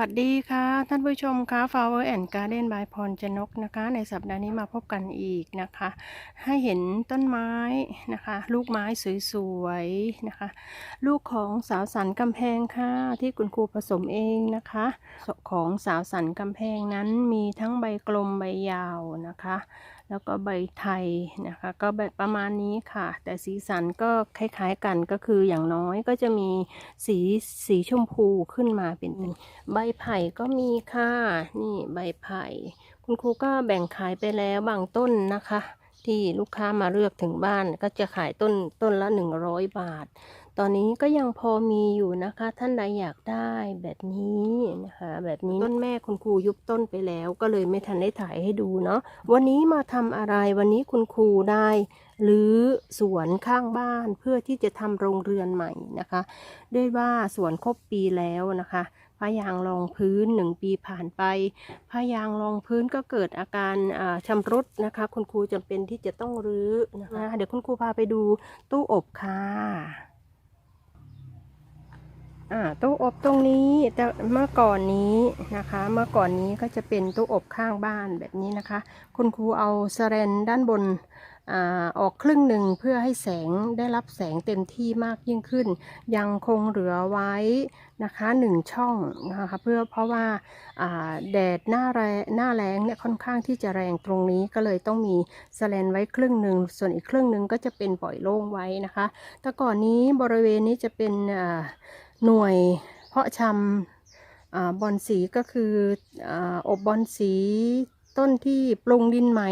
วัสดีค่ะ ท่านผู้ชมคะ Flower and Garden by พรจนกนะคะ ในสัปดาห์นี้มาพบกันอีกนะคะ ให้เห็นต้นไม้นะคะ ลูกไม้สวยๆนะคะ ลูกของสาวสันกำแพงค่ะ ที่คุณครูผสมเองนะคะ ของสาวสันกำแพงนั้นมีทั้งใบกลมใบยาวนะคะ แล้วก็ใบไทยนะคะ ก็แบบประมาณนี้ค่ะ แต่สีสันก็คล้ายๆกันก็คืออย่างน้อยก็จะมีสีสีชมพูขึ้นมาเป็นนี่ใบไผ่ก็มีค่ะ นี่ใบไผ่ คุณครูก็แบ่งขายไปแล้วบางต้นนะคะ ที่ลูกค้ามาเลือกถึงบ้านก็จะขายต้นต้นละ 100 บาท ตอนนี้ก็ยังพอมีอยู่นะคะ ท่านใดอยากได้แบบนี้นะคะ แบบนี้ต้นแม่คุณครูยุบต้นไปแล้ว ก็เลยไม่ทันได้ถ่ายให้ดูเนาะ วันนี้มาทำอะไร วันนี้คุณครูได้หรือสวนข้างบ้านเพื่อที่จะทำโรงเรือนใหม่นะคะ ด้วยว่าสวนครบปีแล้วนะคะ พายางรองพื้นหนึ่งปีผ่านไปพายางรองพื้นก็เกิดอาการอ่าชำรุดนะคะ คุณครูจำเป็นที่จะต้องรื้อนะคะเดี๋ยวคุณครูพาไปดูตู้อบค่ะอ่าตู้อบตรงนี้แต่เมื่อก่อนนี้นะคะ เมื่อก่อนนี้ก็จะเป็นตู้อบข้างบ้านแบบนี้นะคะ คุณครูเอาสแรนด้านบน อออกครึ่งหนึ่งเพื่อให้แสงได้รับแสงเต็มที่มากยิ่งขึ้น ยังคงเหลือไว้นะคะหนึ่งช่องนะคะเพื่อเพราะว่าแดดหน้าแรงหน้าแรงเนี่ยค่อนข้างที่จะแรงตรงนี้ก็เลยต้องมีสแลนไว้ครึ่งหนึ่งส่วนอีกครึ่งหนึ่งก็จะเป็นปล่อยโล่งไว้นะคะแต่ก่อนนี้บริเวณนี้จะเป็นหน่วยเพาะชำอบอนสีก็คือออบบอนสี ต้นที่ปรุงดินใหม่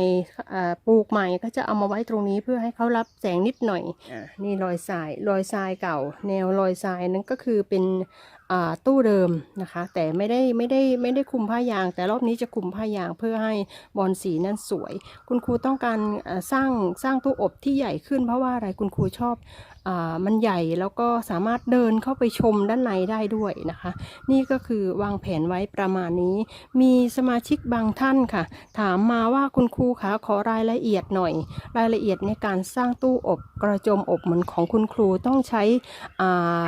อ่าปลูกใหม่ก็จะเอามาไว้ตรงนี้เพื่อให้เขารับแสงนิดหน่อยอานี่รอยทรายรอยทรายเก่า แนวรอยทรายนั้นก็คือเป็นอ่า ตู้เดิมนะคะ แต่ไม่ได้ไม่ได้ไม่ได้คุมผ้ายาง แต่รอบนี้จะคุมผ้ายางเพื่อให้บอนสีนั้นสวย คุณครูต้องการสร้างสร้างตู้อบที่ใหญ่ขึ้น เพราะว่าอะไรคุณครูชอบอมันใหญ่แล้วก็สามารถเดินเข้าไปชมด้านในได้ด้วยนะคะ นี่ก็คือวางแผนไว้ประมาณนี้ มีสมาชิกบางท่านค่ะ ถามมาว่าคุณครูคะขอรายละเอียดหน่อย รายละเอียดในการสร้างตู้อบกระจมอบเหมือนของคุณครูต้องใช้อ่า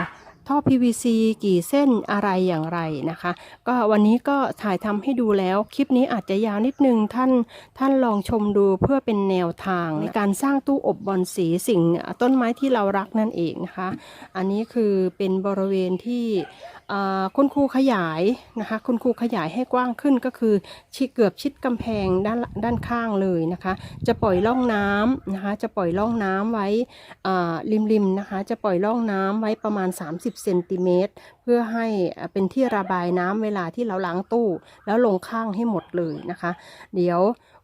ท่อ PVC กี่เส้นอะไรอย่างไรนะคะ ก็วันนี้ก็ถ่ายทำให้ดูแล้ว คลิปนี้อาจจะยาวนิดนึงท่านท่านลองชมดูเพื่อเป็นแนวทางในการสร้างตู้อบบอนสีสิ่งต้นไม้ที่เรารักนั่นเองนะคะ อันนี้คือเป็นบริเวณที่ คุณครูขยายนะคะ คุณครูขยายให้กว้างขึ้นก็คือชิเกือบชิดกำแพงด้านด้านข้างเลยนะคะ จะปล่อยร่องน้ำนะคะ จะปล่อยร่องน้ำไว้อ่าริมๆนะคะ จะปล่อยร่องน้ำไว้ประมาณ 30เซนติเมตรเพื่อให้เป็นที่ระบายน้ำเวลาที่เราล้างตู้ แล้วลงข้างให้หมดเลยนะคะ เดี๋ยว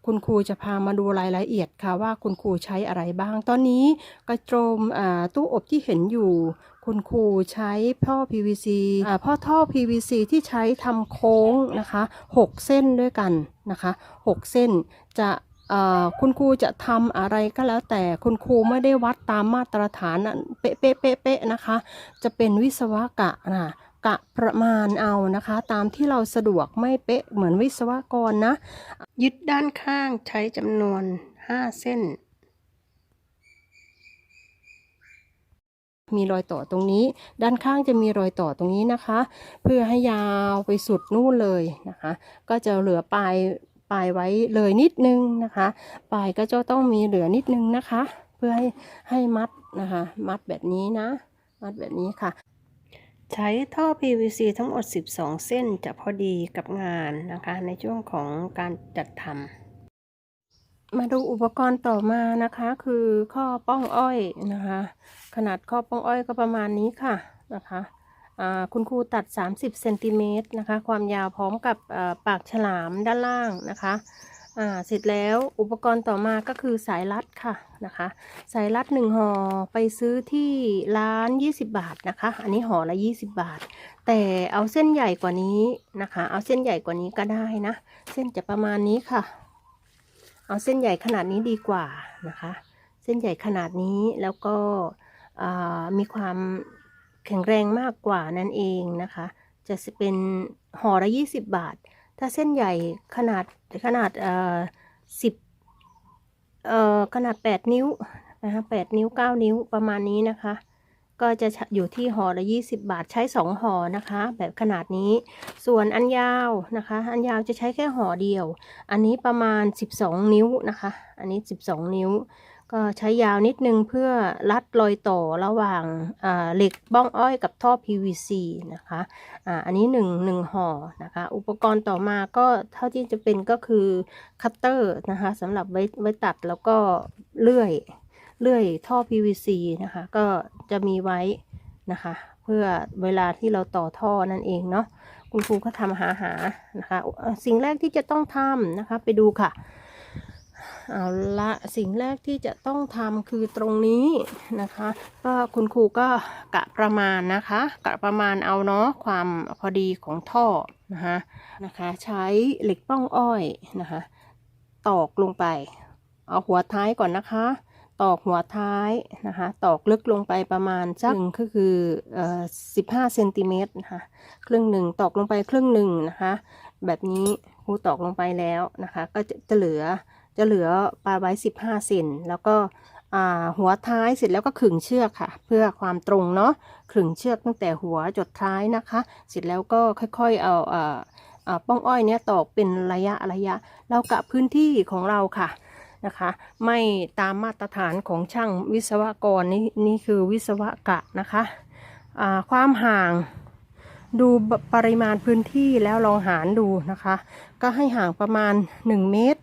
คุณครูจะพามาดูรายละเอียดค่ะว่าคุณครูใช้อะไรบ้าง ตอนนี้กระโจมตู้อบที่เห็นอยู่ คุณครูใช้ท่อ PVC อพ่อท่อ PVC ที่ใช้ทำโค้งนะคะ6เส้นด้วยกันนะคะ6เส้นจะคุณครูจะทำอะไรก็แล้วแต่คุณครูไม่ได้วัดตามมาตรฐานน่ะเป๊ะเป๊ะนะคะ จะเป็นวิศวกะนะ กะประมาณเอานะคะ ตามที่เราสะดวกไม่เป๊ะเหมือนวิศวกรนะ ยึดด้านข้างใช้จำนวน 5 เส้น มีรอยต่อตรงนี้ ด้านข้างจะมีรอยต่อตรงนี้นะคะ เพื่อให้ยาวไปสุดนู่นเลยนะคะ ก็จะเหลือปลายปลายไว้เลยนิดนึงนะคะ ปลายก็จะต้องมีเหลือนิดนึงนะคะ เพื่อให้ให้มัดนะคะ มัดแบบนี้นะ มัดแบบนี้ค่ะ ใช้ท่อ PVC ทั้งหมด 12 เส้นจะพอดีกับงานนะคะ ในช่วงของการจัดทำมาดูอุปกรณ์ต่อมานะคะ คือข้อป้องอ้อยนะคะ ขนาดข้อป้องอ้อยก็ประมาณนี้ค่ะนะคะคุณครูตัด 30เซนติเมตรนะคะ ความยาวพร้อมกับปากฉลามด้านล่างนะคะ อ่าเสร็จแล้วอุปกรณ์ต่อมาก็คือสายรัดค่ะนะคะ สายรัดหนึ่งห่อไปซื้อที่ร้าน 20 บาทนะคะ อันนี้ห่อละ 20 บาท แต่เอาเส้นใหญ่กว่านี้นะคะ เอาเส้นใหญ่กว่านี้ก็ได้นะ เส้นจะประมาณนี้ค่ะ เอาเส้นใหญ่ขนาดนี้ดีกว่านะคะ เส้นใหญ่ขนาดนี้แล้วก็มีความแข็งแรงมากกว่านั่นเองนะคะ จะเป็นห่อละ 20 บาท ถ้าเส้นใหญ่ขนาดขนาดเอ่อสิบเอ่อขนาด8นิ้วนะคะ8นิ้ว9นิ้วประมาณนี้นะคะ ก็จะอยู่ที่ห่อละ20บาทใช้2ห่อนะคะ แบบขนาดนี้ ส่วนอันยาวนะคะ อันยาวจะใช้แค่ห่อเดียว อันนี้ประมาณ12นิ้วนะคะ อันนี้12นิ้ว ก็ใช้ยาวนิดนึงเพื่อรัดรอยต่อระหว่างเหล็กบ้องอ้อยกับท่อ PVC นะคะออันนี้1 1ห่อนะคะ อุปกรณ์ต่อมาก็เท่าที่จะเป็นก็คือคัตเตอร์นะคะสำหรับไว้ไว้ตัดแล้วก็เลื่อยเลื่อยท่อ PVC นะคะ ก็จะมีไว้นะคะ เพื่อเวลาที่เราต่อท่อนั่นเองเนาะคุณครูก็ทำหาหานะคะ สิ่งแรกที่จะต้องทำนะคะ ไปดูค่ะ เอาละสิ่งแรกที่จะต้องทำคือตรงนี้นะคะก็คุณครูก็กะประมาณนะคะกะประมาณเอาเนาะความพอดีของท่อนะคะนะคะใช้เหล็กป้องอ้อยนะคะตอกลงไป เอาหัวท้ายก่อนนะคะ ตอกหัวท้ายนะคะตอกลึกลงไปประมาณสักหนึ่งก็คือเอ่อสิบห้าเซนติเมตรนะคะครึ่งหนึ่งตอกลงไปครึ่งหนึ่งนะคะแบบนี้ครูตอกลงไปแล้วนะคะก็จะจะเหลือ จะเหลือปลาไว้สิบห้าเซนแล้วก็หัวท้ายเสร็จแล้วก็ขึงเชือกค่ะ เพื่อความตรงเนาะขึงเชือกตั้งแต่หัวจดท้ายนะคะ เสร็จแล้วก็ค่อยๆเอาอ่าอ่าป้องอ้อยเนี้ยตอกเป็นระยะระยะ เรากะพื้นที่ของเราค่ะนะคะ ไม่ตามมาตรฐานของช่างวิศวกรนี่นี่คือวิศวกะนะคะความห่างดูปริมาณพื้นที่แล้วลองหารดูนะคะ ก็ให้ห่างประมาณ 1 เมตร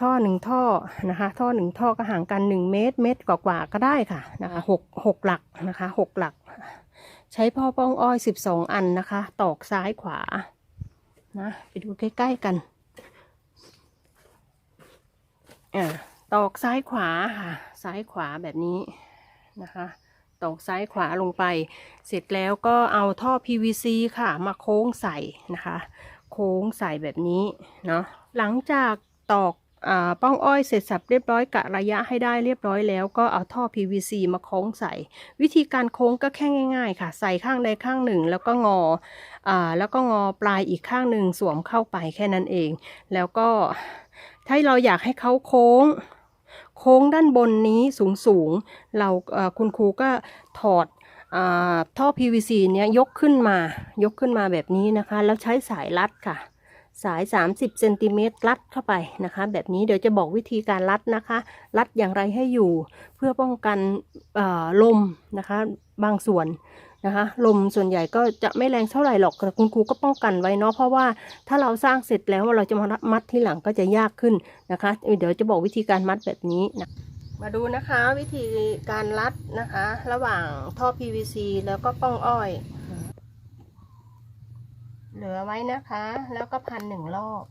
ท่อหนึ่งท่อนะคะท่อหนึ่งท่อก็ห่างกัน1เมตร เมตรกว่าๆก็ได้ค่ะนะคะหกหกหลักนะคะหกหลัก ใช้พ่อป้องอ้อย12อันนะคะ ตอกซ้ายขวานะไปดูใกล้ๆกันอ่าตอกซ้ายขวาค่ะ ซ้ายขวาแบบนี้นะคะตอกซ้ายขวาลงไป เสร็จแล้วก็เอาท่อ PVC ค่ะ มาโค้งใส่นะคะ โค้งใส่แบบนี้เนาะหลังจากตอกอา ป้องอ้อยเสร็จสับเรียบร้อยกะระยะให้ได้เรียบร้อยแล้วก็เอาท่อ PVC มาโค้งใส่ วิธีการโค้งก็แค่ง่ายๆ ค่ะ ใส่ข้างใดข้างหนึ่ง แล้วก็งออแล้วก็งอปลายอีกข้างหนึ่งสวมเข้าไปแค่นั้นเอง แล้วก็ถ้าเราอยากให้เขาโค้ง โค้งด้านบนนี้สูงๆเราคุณครูก็ถอดอท่อ PVC เนี้ยยกขึ้นมายกขึ้นมาแบบนี้นะคะ แล้วใช้สายรัดค่ะ สาย 30เซนติเมตรรัดเข้าไปนะคะ แบบนี้เดี๋ยวจะบอกวิธีการรัดนะคะ รัดอย่างไรให้อยู่เพื่อป้องกันลมนะคะ บางส่วนนะคะ ลมส่วนใหญ่ก็จะไม่แรงเท่าไหร่หรอกแต่คุณครูก็ป้องกันไว้เนาะเพราะว่าถ้าเราสร้างเสร็จแล้วเราจะมามัดที่หลังก็จะยากขึ้นนะคะ เดี๋ยวจะบอกวิธีการมัดแบบนี้นะมาดูนะคะวิธีการรัดนะคะ ระหว่างท่อ PVC แล้วก็ป้องอ้อย เหลือไว้นะคะ แล้วก็พันหนึ่งรอบ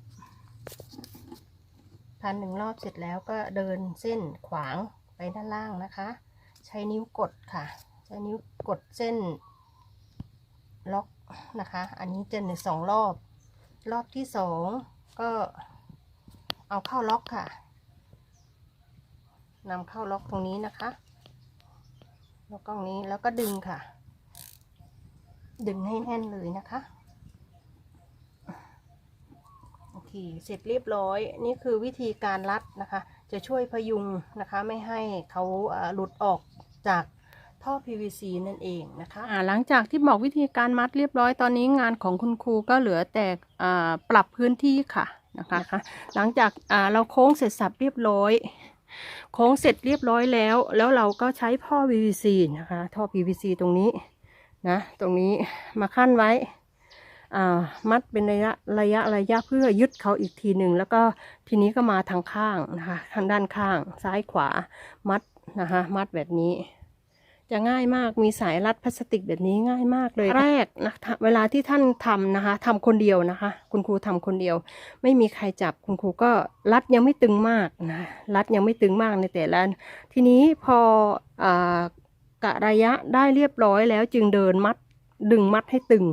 พันหนึ่งรอบเสร็จแล้วก็เดินเส้นขวางไปด้านล่างนะคะ ใช้นิ้วกดค่ะ ใช้นิ้วกดเส้น ล็อกนะคะ อันนี้จะหนึ่งสองรอบ รอบที่สองก็เอาเข้าล็อกค่ะนำเข้าล็อกตรงนี้นะคะล็อกตรงนี้แล้วก็ดึงค่ะ ดึงให้แน่นเลยนะคะ โอเคเสร็จเรียบร้อย นี่คือวิธีการรัดนะคะ จะช่วยพยุงนะคะไม่ให้เขาเอ่อหลุดออกจากท่อ PVC นั่นเองนะคะอ่าหลังจากที่บอกวิธีการมัดเรียบร้อยตอนนี้งานของคุณครูก็เหลือแต่อ่าปรับพื้นที่ค่ะนะคะหลังจากอ่าเราโค้งเสร็จสับเรียบร้อยโค้งเสร็จเรียบร้อยแล้ว แล้วเราก็ใช้ท่อ PVC นะคะ ท่อ PVC ตรงนี้นะ ตรงนี้มาขั้นไว้อ่า มัดเป็นระยะระยะระยะเพื่อยึดเขาอีกทีหนึ่งแล้วก็ทีนี้ก็มาทางข้างนะคะทางด้านข้างซ้ายขวามัดนะคะมัดแบบนี้ จะง่ายมากมีสายรัดพลาสติกแบบนี้ง่ายมากเลยแรกนะเวลาที่ท่านทำนะคะทำคนเดียวนะคะ คุณครูทำคนเดียว ไม่มีใครจับคุณครูก็รัดยังไม่ตึงมากนะรัดยังไม่ตึงมากในแต่ละทีนี้พออากะระยะได้เรียบร้อยแล้วจึงเดินมัดดึงมัดให้ตึง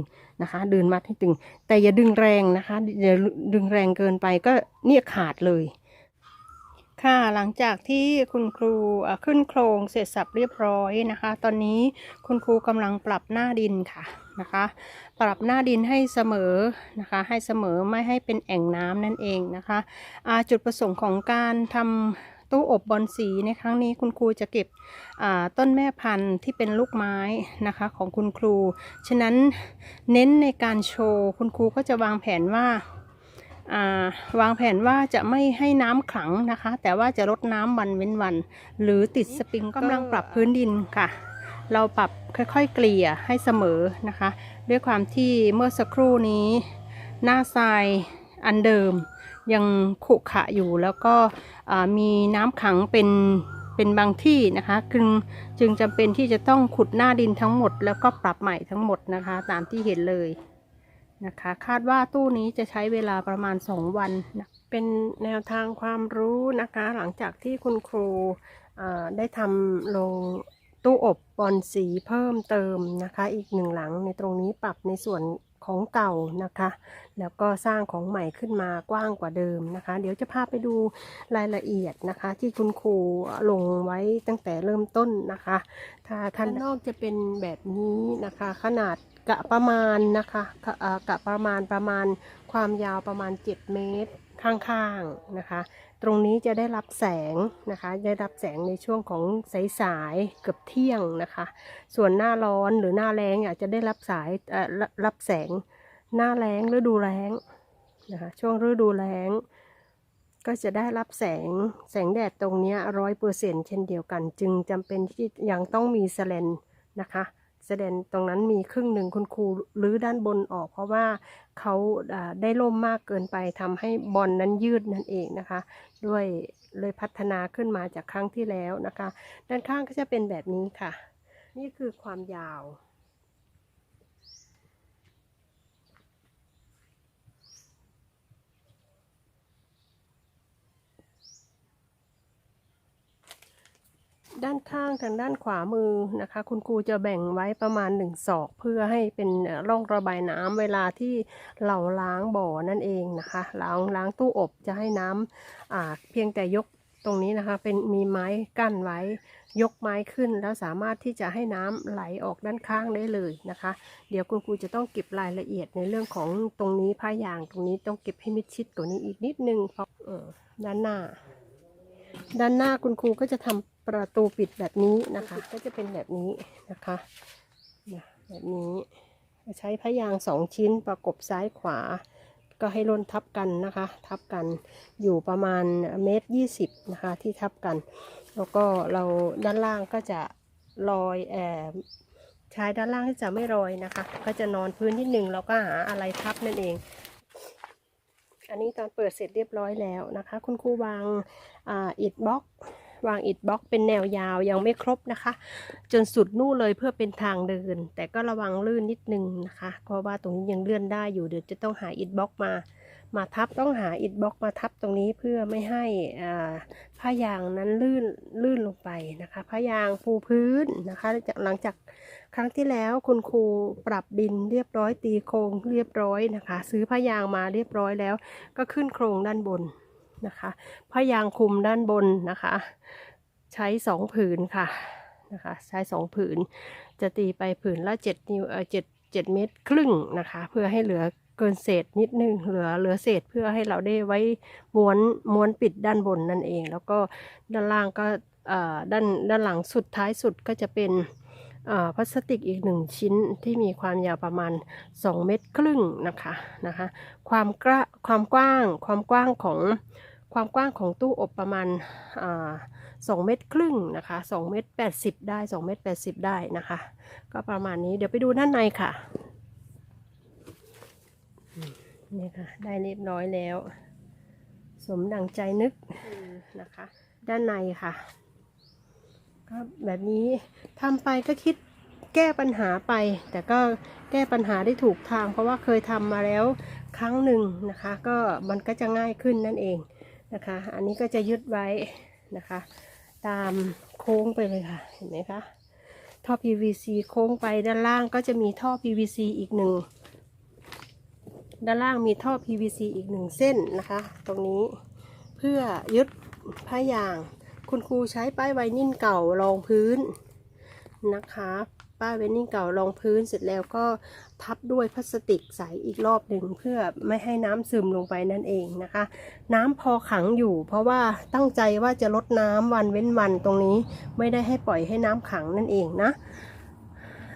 นะคะดึงมัดให้ตึง แต่อย่าดึงแรงนะคะอย่าดึงแรงเกินไปก็เนี่ยขาดเลย ค่ะหลังจากที่คุณครูขึ้นโครงเสร็จสับเรียบร้อยนะคะ ตอนนี้คุณครูกำลังปรับหน้าดินค่ะนะคะ ปรับหน้าดินให้เสมอนะคะ ให้เสมอไม่ให้เป็นแอ่งน้ำนั่นเองนะคะจุดประสงค์ของการทำ ตู้อบบอลสีในครั้งนี้คุณครูจะเก็บต้นแม่พันธุ์ที่เป็นลูกไม้นะคะของคุณครู ฉะนั้นเน้นในการโชว์คุณครูก็จะวางแผนว่าอ่าวางแผนว่าจะไม่ให้น้ำขังนะคะ แต่ว่าจะลดน้ำวันเว้นวัน หรือติดสปริงกำลังปรับพื้นดินค่ะ เราปรับค่อยๆเกลี่ยให้เสมอนะคะ ด้วยความที่เมื่อสักครู่นี้หน้าทรายอันเดิม ยังขรุขระอยู่แล้วก็มีน้ำขังเป็นเป็นบางที่นะคะจึงจึงจำเป็นที่จะต้องขุดหน้าดินทั้งหมด แล้วก็ปรับใหม่ทั้งหมดนะคะ ตามที่เห็นเลยนะคะ คาดว่าตู้นี้จะใช้เวลาประมาณ 2 วันนะเป็นแนวทางความรู้นะคะ หลังจากที่คุณครูได้ทำลงตู้อบบอลสีเพิ่มเติมนะคะ อีกหนึ่งหลังในตรงนี้ปรับในส่วน ของเก่านะคะ แล้วก็สร้างของใหม่ขึ้นมากว้างกว่าเดิมนะคะ เดี๋ยวจะพาไปดูรายละเอียดนะคะ ที่คุณครูลงไว้ตั้งแต่เริ่มต้นนะคะถ้าท่านนอกจะเป็นแบบนี้นะคะ ขนาดกะประมาณนะคะกะเอ่อกะประมาณประมาณความยาวประมาณ 7 เมตรข้างๆนะคะ ตรงนี้จะได้รับแสงนะคะ ได้รับแสงในช่วงของสายๆเกือบเที่ยงนะคะ ส่วนหน้าร้อนหรือหน้าแรงอาจจะได้รับสายรับแสงหน้าแรงฤดูแรงนะคะช่วงฤดูแรงก็จะได้รับแสงแสงแดดตรงนี้ร้อยเปอร์เซ็นเช่นเดียวกัน จึงจำเป็นที่ยังต้องมีแสลนนะคะ แสดงตรงนั้นมีครึ่งหนึ่งคุณครูรือด้านบนออก เพราะว่าเขาอ่าได้ร่มมากเกินไปทำให้บอลนั้นยืดนั่นเองนะคะ ด้วยเลยพัฒนาขึ้นมาจากครั้งที่แล้วนะคะ ด้านข้างก็จะเป็นแบบนี้ค่ะ นี่คือความยาว ด้านข้างทางด้านขวามือนะคะ คุณครูจะแบ่งไว้ประมาณหนึ่งศอกเพื่อให้เป็นร่องระบายน้ำเวลาที่เราล้างบ่อนั่นเองนะคะล้างล้างตู้อบจะให้น้ำอ่าเพียงแต่ยกตรงนี้นะคะเป็นมีไม้กั้นไว้ยกไม้ขึ้นแล้วสามารถที่จะให้น้ำไหลออกด้านข้างได้เลยนะคะ เดี๋ยวคุณครูจะต้องเก็บรายละเอียดในเรื่องของตรงนี้ผ้ายางตรงนี้ต้องเก็บให้มิดชิดกว่านี้อีกนิดนึงเพราะเออด้านหน้า ด้านหน้าคุณครูก็จะทำ ประตูปิดแบบนี้นะคะ ก็จะเป็นแบบนี้นะคะเนี่ยแบบนี้ใช้พยางค์สองชิ้นประกบซ้ายขวา ก็ให้ล้นทับกันนะคะ ทับกันอยู่ประมาณเมตรยี่สิบนะคะที่ทับกัน แล้วก็เราด้านล่างก็จะลอยแอบใช้ด้านล่างที่จะไม่ลอยนะคะ ก็จะนอนพื้นที่หนึ่งเราก็หาอะไรทับนั่นเอง อันนี้ตอนเปิดเสร็จเรียบร้อยแล้วนะคะ คุณครูวางอ่าอิฐบล็อก วางอิฐบล็อกเป็นแนวยาวยังไม่ครบนะคะ จนสุดนู่นเลยเพื่อเป็นทางเดิน แต่ก็ระวังลื่นนิดนึงนะคะเพราะว่าตรงนี้ยังเลื่อนได้อยู่เดี๋ยวจะต้องหาอิฐบล็อกมา มาทับต้องหาอิฐบล็อกมาทับตรงนี้เพื่อไม่ให้ผ้ายางนั้นลื่นลื่นลงไปนะคะผ้ายางปูพื้นนะคะหลังจากครั้งที่แล้วคุณครูปรับดินเรียบร้อยตีโครงเรียบร้อยนะคะ ซื้อผ้ายางมาเรียบร้อยแล้ว ก็ขึ้นโครงด้านบน นะคะผ้ายางคลุมด้านบนนะคะ ใช้สองผืนค่ะนะคะใช้สองผืน จะตีไปผืนละเจ็ดนิ้วเออเจ็ดเจ็ดเมตรครึ่งนะคะ เพื่อให้เหลือเกินเศษนิดนึงเหลือเหลือเศษเพื่อให้เราได้ไว้ม้วนม้วนปิดด้านบนนั่นเอง แล้วก็ด้านล่างก็เอ่อด้านด้านหลังสุดท้ายสุดก็จะเป็นพลาสติกอีกหนึ่งชิ้นที่มีความยาวประมาณ 2 เมตรครึ่งนะคะนะคะ ความกระความกว้างความกว้างของ ความกว้างของตู้อบประมาณสองเมตรครึ่งนะคะสองเมตรแปดสิบได้สองเมตรแปดสิบได้นะคะ ก็ประมาณนี้เดี๋ยวไปดูด้านในค่ะนี่ค่ะ ได้เรียบร้อยแล้ว สมดังใจนึกนะคะ ด้านในค่ะก็แบบนี้ทำไปก็คิดแก้ปัญหาไป แต่ก็แก้ปัญหาได้ถูกทาง เพราะว่าเคยทำมาแล้วครั้งหนึ่งนะคะ ก็มันก็จะง่ายขึ้นนั่นเอง นะคะ อันนี้ก็จะยึดไว้นะคะ ตามโค้งไปเลยค่ะ เห็นไหมคะท่อ PVC โค้งไปด้านล่างก็จะมีท่อ PVC อีกหนึ่งด้านล่างมีท่อ PVC อีกหนึ่งเส้นนะคะ ตรงนี้เพื่อยึดผ้ายาง คุณครูใช้ป้ายไวนิ่นเก่ารองพื้นนะคะ ป้ายเวนนิ่งเก่ารองพื้นเสร็จแล้วก็ทับด้วยพลาสติกใสอีกรอบหนึ่งเพื่อไม่ให้น้ำซึมลงไปนั่นเองนะคะ น้ำพอขังอยู่ เพราะว่าตั้งใจว่าจะลดน้ำวันเว้นวันตรงนี้ ไม่ได้ให้ปล่อยให้น้ำขังนั่นเองนะ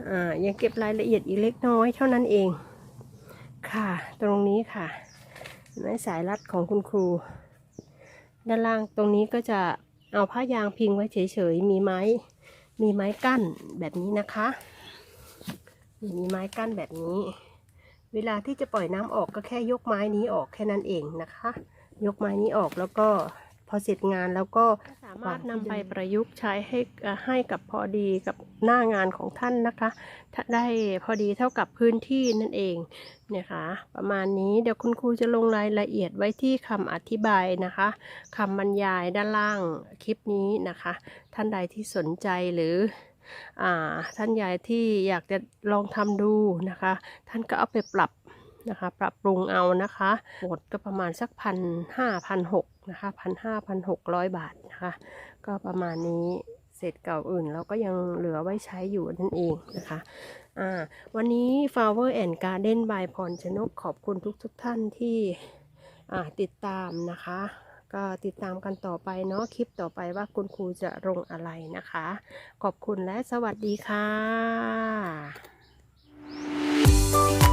อ่ายังเก็บรายละเอียดอีกเล็กน้อยเท่านั้นเอง ค่ะ ตรงนี้ค่ะนไหมสายรัดของคุณครู ด้านล่างตรงนี้ก็จะเอาผ้ายางพิงไว้เฉยๆมีไม้ มีไม้กั้นแบบนี้นะคะมีไม้กั้นแบบนี้ เวลาที่จะปล่อยน้ำออกก็แค่ยกไม้นี้ออกแค่นั้นเองนะคะ ยกไม้นี้ออกแล้วก็ พอเสร็จงานแล้วก็สามารถนำไปประยุกต์ใช้ให้เอ่อให้กับพอดีกับหน้างานของท่านนะคะถ้าได้พอดีเท่ากับพื้นที่นั่นเองเนี่ยค่ะประมาณนี้เดี๋ยวคุณครูจะลงรายละเอียดไว้ที่คำอธิบายนะคะคำบรรยายด้านล่างคลิปนี้นะคะ ท่านใดที่สนใจหรืออ่าท่านใดที่อยากจะลองทำดูนะคะ ท่านก็เอาไปปรับนะคะ ปรับปรุงเอานะคะหมดก็ประมาณสักพันห้าพันหก นะคะพันห้าพันหกร้อยบาทนะคะก็ประมาณนี้เศษเก่าอื่นเราก็ยังเหลือไว้ใช้อยู่นั่นเองนะคะอ่าวันนี้ Flower and Garden by พรชนกขอบคุณทุกทุกท่านที่อ่าติดตามนะคะ ก็ติดตามกันต่อไปเนาะคลิปต่อไปว่าคุณครูจะลงอะไรนะคะ ขอบคุณและสวัสดีค่ะ